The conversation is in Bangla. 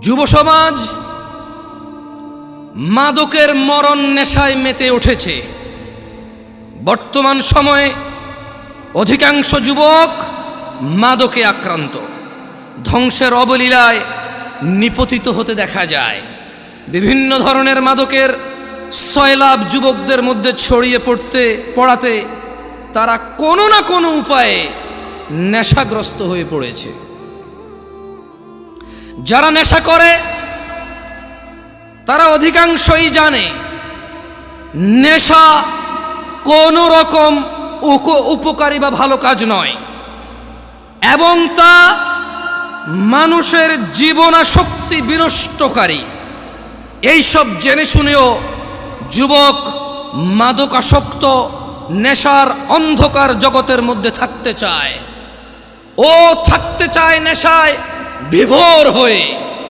যুব সমাজ মাদকের মরণ নেশায় মেতে উঠেছে। বর্তমান সময়ে অধিকাংশ যুবক মাদকে আক্রান্ত। ধ্বংসের অবলীলায় নিপতিত হতে দেখা যায়। বিভিন্ন ধরনের মাদকের সয়লাভ যুবকদের মধ্যে ছড়িয়ে পড়তে, পড়াতে তারা কোনো না কোনো উপায়ে নেশাগ্রস্ত হয়ে পড়েছে। যারা নেশা করে, তারা অধিকাংশই জানে, নেশা কোনো রকম উপকারী বা ভালো কাজ নয়। এবং তা মানুষের জীবনাশক্তি বিনষ্টকারী। এইসব জেনে শুনেও যুবক মাদকাসক্ত, নেশার অন্ধকার জগতের মধ্যে থাকতে চায়। ও থাকতে চায় নেশায় বিভোর হয়ে